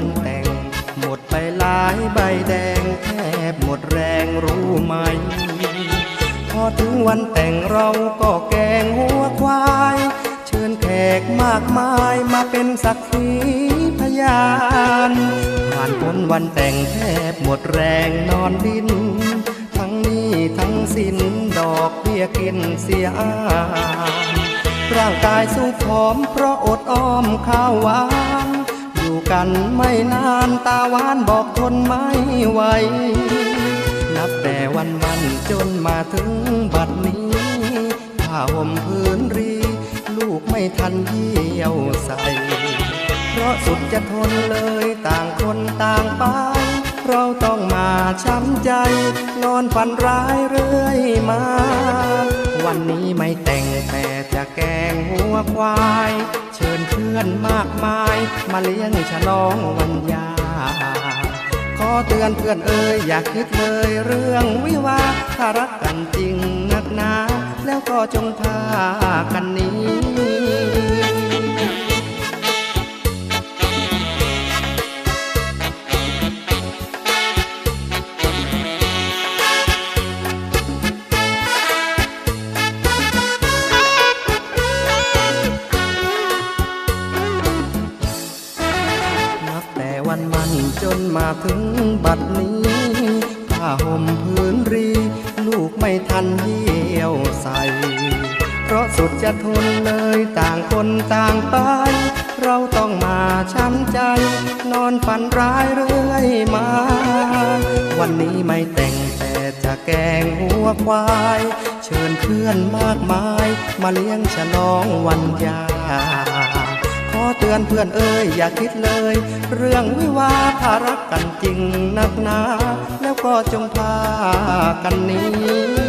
ันแต่ง หมดไปหลายใบแดงแทบหมดแรงรู้ไหม พอถึงวันแต่งเราก็แกงหัวควาย เชิญแขกมากมายมาเป็นสักขีพยานผ่านพ้นวันแต่งแทบหมดแรงนอนดิ้นทั้งนี้ทั้งสิ้นดอกเบี้ยกินเสียอาร่างกายสู้ผอมเพราะอดอ้อมข้าวหวาน กันไม่นานตาหวานบอกทนไม่ไหว นับแต่วันวันจนมาถึงบัดนี้ผ้าห่มพื้นรี ลูกไม่ทันเยี่ยวใส่ เพราะสุดจะทนเลยต่างคนต่างไป เราต้องมาช้ำใจ นอนฝันร้ายเรื่อยมา วันนี้ไม่แต่งแต่จะแกงหัวควาย เชิญเพื่อนมากมาย มาเลี้ยงฉลองวันยา ขอเตือนเพื่อนเอ่ยอย่าคิดเลยเรื่องวิวาถ้ารักกันจริงนักหนา แล้วก็จงพากันนี้ วันมันจนมาถึงบัดนี้ผ้าห่มพื้นรี ลูกไม่ทันเยี่ยวใส่เพราะสุดจะทนเลยต่างคนต่างไป เราต้องมาช้ำใจ นอนฝันร้ายเรื่อยมา วันนี้ไม่แต่งแต่จะแกงหัวควาย เชิญเพื่อนมากมาย มาเลี้ยงฉลองวันยา เตือนเพื่อนเอ่ยอย่าคิดเลย เรื่องวิวาถ้ารักกันจริงนักหนา แล้วก็จงพากันนี้